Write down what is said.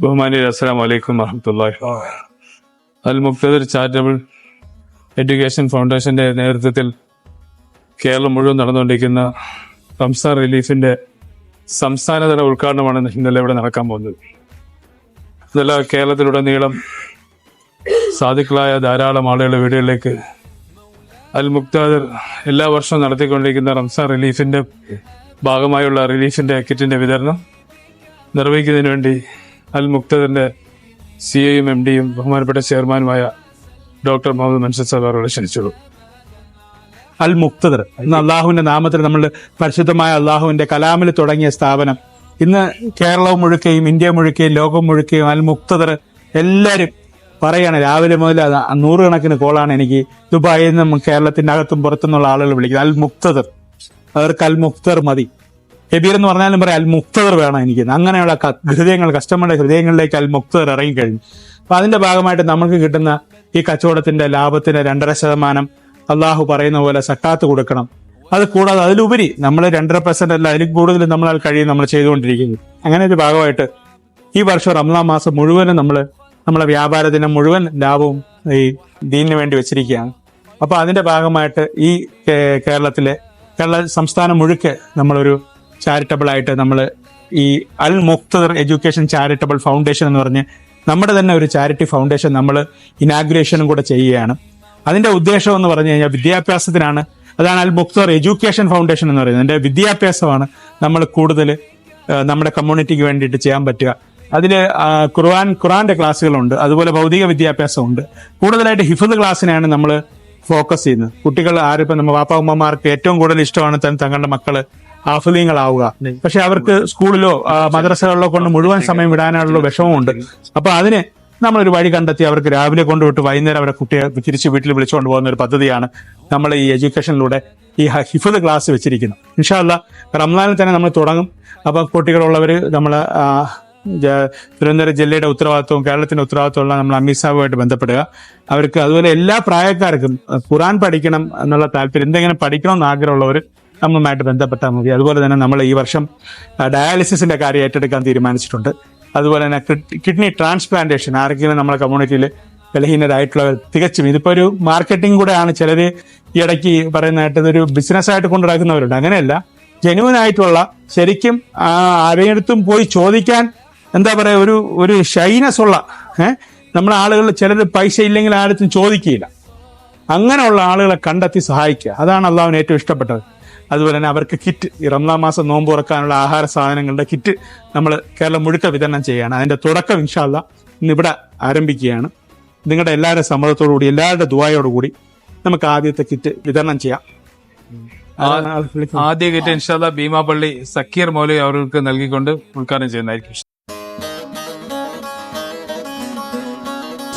ബഹുമാനി അസ്സാം വലൈക്കും വറഹമത്തല്ലാഹി അൽ മുക്തദർ ചാരിറ്റബിൾ എഡ്യൂക്കേഷൻ ഫൗണ്ടേഷന്റെ നേതൃത്വത്തിൽ കേരളം മുഴുവൻ നടന്നുകൊണ്ടിരിക്കുന്ന റംസാൻ റിലീഫിന്റെ സംസ്ഥാനതല ഉദ്ഘാടനമാണ് ഇന്നലെ ഇവിടെ നടക്കാൻ പോകുന്നത്. ഇന്നലെ കേരളത്തിലുടനീളം സാധുക്കളായ ധാരാളം ആളുകളുടെ വീടുകളിലേക്ക് അൽ മുക്താദർ എല്ലാ വർഷവും നടത്തിക്കൊണ്ടിരിക്കുന്ന റംസാൻ റിലീഫിന്റെ ഭാഗമായുള്ള റിലീഫിന്റെ കിറ്റിന്റെ വിതരണം നിർവഹിക്കുന്നതിന് വേണ്ടി അൽ മുക്തദറിന്റെ സി എയും എം ഡിയും ബഹുമാനപ്പെട്ട ചെയർമാനുമായ ഡോക്ടർ മുഹമ്മദ് മൻസദ് സാബ് അവരോട് ക്ഷണിച്ചു അൽ മുക്തദർ ഇന്ന് അള്ളാഹുവിന്റെ നാമത്തിൽ നമ്മൾ പരിശുദ്ധമായ അള്ളാഹുവിന്റെ കലാമിൽ തുടങ്ങിയ സ്ഥാപനം. ഇന്ന് കേരളവും മുഴുക്കയും ഇന്ത്യ മുഴുക്കയും ലോകം മുഴുക്കയും അൽ മുക്തദർ എല്ലാവരും പറയാണ് രാവിലെ മുതൽ നൂറുകണക്കിന് കോളാണ് എനിക്ക് ദുബായിൽ നിന്നും കേരളത്തിന്റെ അകത്തും പുറത്തുനിന്നുള്ള ആളുകൾ വിളിക്കുന്നത്. അൽ മുക്തദർ അവർക്ക് അൽ മുക്തർ മതി. എബീർ എന്ന് പറഞ്ഞാലും പറയാം അൽ മുക്തർ വേണം എനിക്ക്. അങ്ങനെയുള്ള ഹൃദയങ്ങൾ കസ്റ്റമറുടെ ഹൃദയങ്ങളിലേക്ക് അൽ മുക്തദർ ഇറങ്ങിക്കഴിഞ്ഞു. അപ്പൊ അതിന്റെ ഭാഗമായിട്ട് നമുക്ക് കിട്ടുന്ന ഈ കച്ചവടത്തിന്റെ ലാഭത്തിന്റെ രണ്ടര ശതമാനം അള്ളാഹു പറയുന്ന പോലെ സക്കാത്ത് കൊടുക്കണം. അത് കൂടാതെ അതിലുപരി നമ്മൾ രണ്ടര പെർസെന്റ് അല്ല അതിൽ കൂടുതൽ നമ്മളാൽ കഴിയും നമ്മൾ ചെയ്തുകൊണ്ടിരിക്കുന്നു. അങ്ങനെ ഒരു ഭാഗമായിട്ട് ഈ വർഷം റംസാൻ മാസം മുഴുവനും നമ്മൾ നമ്മളെ വ്യാപാര ദിനം മുഴുവൻ ലാഭവും ഈ ദീനിന് വേണ്ടി വെച്ചിരിക്കുകയാണ്. അപ്പൊ അതിന്റെ ഭാഗമായിട്ട് ഈ കേരളത്തിലെ കേരള സംസ്ഥാനം മുഴുക്കെ നമ്മളൊരു ചാരിറ്റബിൾ ആയിട്ട് നമ്മൾ ഈ Al Mukhtar education charitable foundation എന്ന് പറഞ്ഞ് നമ്മുടെ തന്നെ ഒരു ചാരിറ്റി ഫൗണ്ടേഷൻ നമ്മൾ ഇനാഗുറേഷനും കൂടെ ചെയ്യുകയാണ്. അതിന്റെ ഉദ്ദേശം എന്ന് പറഞ്ഞു കഴിഞ്ഞാൽ വിദ്യാഭ്യാസത്തിനാണ്. അതാണ് അൽ മുക്തർ എഡ്യൂക്കേഷൻ ഫൗണ്ടേഷൻ എന്ന് പറയുന്നത്. അതിന്റെ വിദ്യാഭ്യാസമാണ് നമ്മൾ കൂടുതൽ നമ്മുടെ കമ്മ്യൂണിറ്റിക്ക് വേണ്ടിയിട്ട് ചെയ്യാൻ പറ്റുക. അതിൽ ഖുർആൻ ഖുറാന്റെ ക്ലാസ്സുകളുണ്ട് അതുപോലെ ഭൗതിക വിദ്യാഭ്യാസമുണ്ട്. കൂടുതലായിട്ട് ഹിഫദ് ക്ലാസ്സിനെയാണ് നമ്മൾ ഫോക്കസ് ചെയ്യുന്നത് കുട്ടികൾ ആരിപ്പം നമ്മൾ വാപ്പ ഉമ്മമാർക്ക് ഏറ്റവും കൂടുതൽ ഇഷ്ടമാണ് തന്നെ തങ്ങളുടെ മക്കൾ ആഫലീങ്ങളാവുക. പക്ഷെ അവർക്ക് സ്കൂളിലോ മദ്രസകളിലോ കൊണ്ട് മുഴുവൻ സമയം വിടാനുള്ള വിഷമമുണ്ട്. അപ്പൊ അതിന് നമ്മളൊരു വഴി കണ്ടെത്തി അവർക്ക് രാവിലെ കൊണ്ടുവിട്ട് വൈകുന്നേരം അവരെ കുട്ടിയെ തിരിച്ച് വീട്ടിൽ വിളിച്ചുകൊണ്ട് പോകുന്ന ഒരു പദ്ധതിയാണ് നമ്മൾ ഈ എഡ്യൂക്കേഷനിലൂടെ ഈ ഹിഫത് ഹിഫദ് ക്ലാസ് വെച്ചിരിക്കുന്നത്. ഇൻഷാല്ല റംലാനിൽ തന്നെ നമ്മൾ തുടങ്ങും. അപ്പൊ കുട്ടികളുള്ളവർ നമ്മൾ തിരുവനന്തപുരം ജില്ലയുടെ ഉത്തരവാദിത്വവും കേരളത്തിന്റെ ഉത്തരവാദിത്വമുള്ള നമ്മൾ അമിത്ഷാവുമായിട്ട് ബന്ധപ്പെടുക. അവർക്ക് അതുപോലെ എല്ലാ പ്രായക്കാർക്കും ഖുറാൻ പഠിക്കണം എന്നുള്ള താല്പര്യം എന്തെങ്കിലും പഠിക്കണം എന്ന് ആഗ്രഹമുള്ളവർ നമ്മളുമായിട്ട് ബന്ധപ്പെട്ടാൽ മതി. അതുപോലെ തന്നെ നമ്മൾ ഈ വർഷം ഡയാലിസിസിന്റെ കാര്യം ഏറ്റെടുക്കാൻ തീരുമാനിച്ചിട്ടുണ്ട്. അതുപോലെ തന്നെ കിഡ്നി ട്രാൻസ്പ്ലാന്റേഷൻ ആരെങ്കിലും നമ്മുടെ കമ്മ്യൂണിറ്റിയിൽ ബലഹീനരായിട്ടുള്ളവർ തികച്ചും ഇതിപ്പോ ഒരു മാർക്കറ്റിംഗ് കൂടെയാണ്. ചിലർ ഈ ഇടയ്ക്ക് പറയുന്നതായിട്ട് ഇതൊരു ബിസിനസ് ആയിട്ട് കൊണ്ടുനടക്കുന്നവരുണ്ട് അങ്ങനെയല്ല ജെനുവൻ ആയിട്ടുള്ള ശരിക്കും ആരെയടുത്തും പോയി ചോദിക്കാൻ എന്താ പറയുക ഒരു ഒരു ഷൈനസ് ഉള്ള ഏഹ് നമ്മുടെ ആളുകൾ ചിലർ പൈസ ഇല്ലെങ്കിൽ ആരും ചോദിക്കുകയില്ല. അങ്ങനെയുള്ള ആളുകളെ കണ്ടെത്തി സഹായിക്കുക. അതാണ് അള്ളാഹുവിന് ഏറ്റവും ഇഷ്ടപ്പെട്ടത്. അതുപോലെ തന്നെ അവർക്ക് കിറ്റ് ഈ മാസം നോമ്പ് തുറക്കാനുള്ള ആഹാര സാധനങ്ങളുടെ കിറ്റ് നമ്മൾ കേരളം മുഴുക്ക വിതരണം ചെയ്യുകയാണ്. അതിന്റെ തുടക്കം ഇൻഷാല്ല ഇന്ന് ഇവിടെ ആരംഭിക്കുകയാണ്. നിങ്ങളുടെ എല്ലാവരുടെ സമ്മതത്തോടു കൂടി എല്ലാവരുടെ ദുബായോടുകൂടി നമുക്ക് ആദ്യത്തെ കിറ്റ് വിതരണം ചെയ്യാം. ആദ്യ കിറ്റ് ഇൻഷാല്ല ഭീമാപള്ളി സക്കീർ മൗലി അവർക്ക് നൽകിക്കൊണ്ട് ഉദ്ഘാടനം ചെയ്യുന്നതായിരിക്കും.